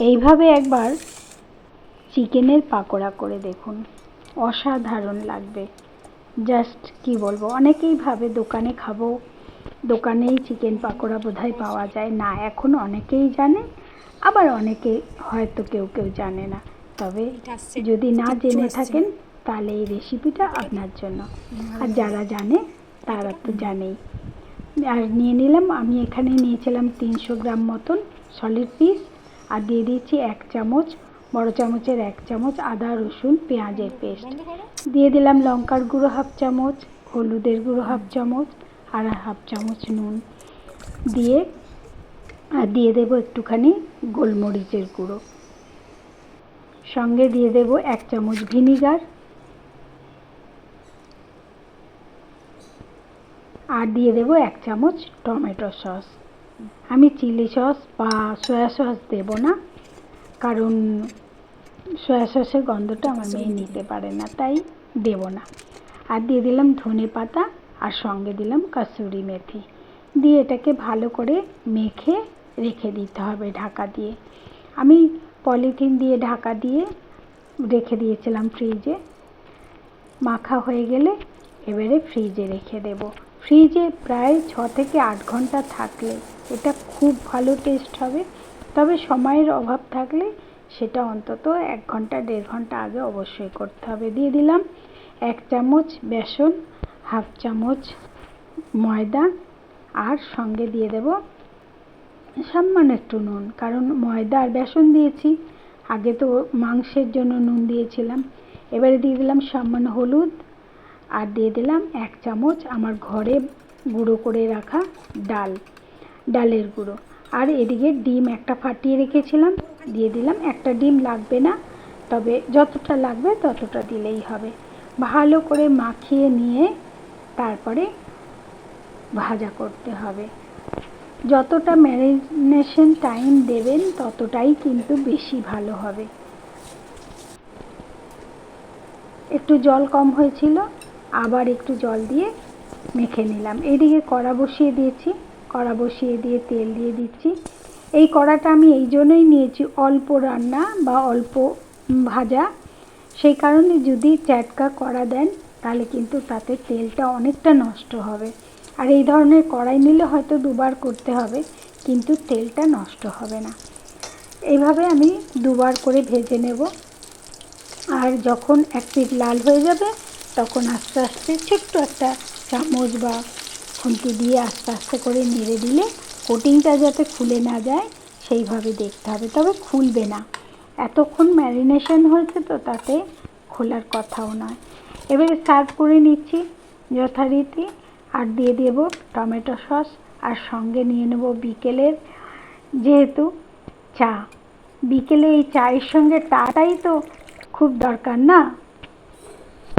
এইভাবে একবার চিকেনের পাকোড়া করে দেখুন। অসাধারণ লাগবে। জাস্ট কি বলব অনেকেই ভাবে দোকানে খাব দোকানেই চিকেন পাকোড়া বোধহয় পাওয়া যায়। না এখন অনেকেই জানে আবার অনেকে হয়তো কেউ কেউ জানে না। তবে যদি না জেনে থাকেন তাহলে এই রেসিপিটা আপনার জন্য। আর যারা জানে তারা তো জানেই। আর নিয়ে নিলাম আমি এখানে নিয়েছিলাম তিনশো গ্রাম মতন সলিড পিস আর দিয়ে দিয়েছি এক চামচ বড় চামচের এক চামচ আদা রসুন পেঁয়াজের পেস্ট। দিয়ে দিলাম লঙ্কার গুঁড়ো হাফ চামচ হলুদের গুঁড়ো হাফ চামচ আর হাফ চামচ নুন। দিয়ে আর দিয়ে দেব একটুখানি গোলমরিচের গুঁড়ো। সঙ্গে দিয়ে দেব এক চামচ ভিনিগার। আর দিয়ে দেব এক চামচ টমেটো সস। আমি চিলি সস বা সয়া সস দেব না কারণ সয়া সসের গন্ধটা আমার মেয়ে নিতে পারে না তাই দেব না। আর দিয়ে দিলাম ধনে পাতা আর সঙ্গে দিলাম কাসুরি মেথি। দিয়ে এটাকে ভালো করে মেখে রেখে দিতে হবে ঢাকা দিয়ে। আমি পলিথিন দিয়ে ঢাকা দিয়ে রেখে দিয়েছিলাম ফ্রিজে। মাখা হয়ে গেলে এবারে ফ্রিজে রেখে দেব। ফ্রিজে প্রায় ছ থেকে আট ঘণ্টা থাকলে এটা খুব ভালো টেস্ট হবে। তবে সময়ের অভাব থাকলে সেটা অন্তত এক ঘণ্টা, দেড় ঘণ্টা আগে অবশ্যই করতে হবে। দিয়ে দিলাম এক চামচ বেসন, হাফ চামচ ময়দা আর সঙ্গে দিয়ে দেব সামান্য একটু নুন, কারণ ময়দা আর বেসন দিয়েছি। আগে তো মাংসের জন্য নুন দিয়েছিলাম। এবারে দিয়ে দিলাম সামান্য হলুদ আর দিয়ে দিলাম এক চামচ আমার ঘরে গুঁড়ো করে রাখা ডাল, ডালের গুঁড়ো। আর এদিকে ডিম একটা ফাটিয়ে রেখেছিলাম, দিয়ে দিলাম একটা ডিম লাগবে না, তবে যতটা লাগবে ততটা দিলেই হবে। ভালো করে মাখিয়ে নিয়ে তারপরে ভাজা করতে হবে। যতটা ম্যারিনেশন টাইম দেবেন ততটাই কিন্তু বেশি ভালো হবে। একটু জল কম হয়েছিল আবার একটু জল দিয়ে মেখে নিলাম। এদিকে কড়া বসিয়ে দিয়েছি, কড়া বসিয়ে দিয়ে তেল দিয়ে দিচ্ছি। এই কড়াটা আমি এই জন্যই নিয়েছি, অল্প রান্না বা অল্প ভাজা। সেই কারণে যদি চ্যাটকা কড়া দেন, তাহলে কিন্তু তাতে তেলটা অনেকটা নষ্ট হবে। আর এই ধরনের কড়াই নিলে হয়তো দুবার করতে হবে, কিন্তু তেলটা নষ্ট হবে না। এইভাবে আমি দুবার করে ভেজে নেব। আর যখন এক পিঠ লাল হয়ে যাবে তখন আস্তে আস্তে ছোট্ট একটা চামচ বা খুন্তি দিয়ে আস্তে আস্তে করে নেড়ে দিলে কোটিংটা যাতে খুলে না যায়, সেইভাবে দেখতে হবে। তবে খুলবে না। এতক্ষণ ম্যারিনেশন হয়েছে তো তাতে খোলার কথাও নয়। এবারে সার্ভ করে নিচ্ছি যথারীতি আর দিয়ে দেব টমেটো সস। আর সঙ্গে নিয়ে নেব বিকেলের যেহেতু চা। বিকেলে এই চায়ের সঙ্গে টাটাই তো খুব দরকার না?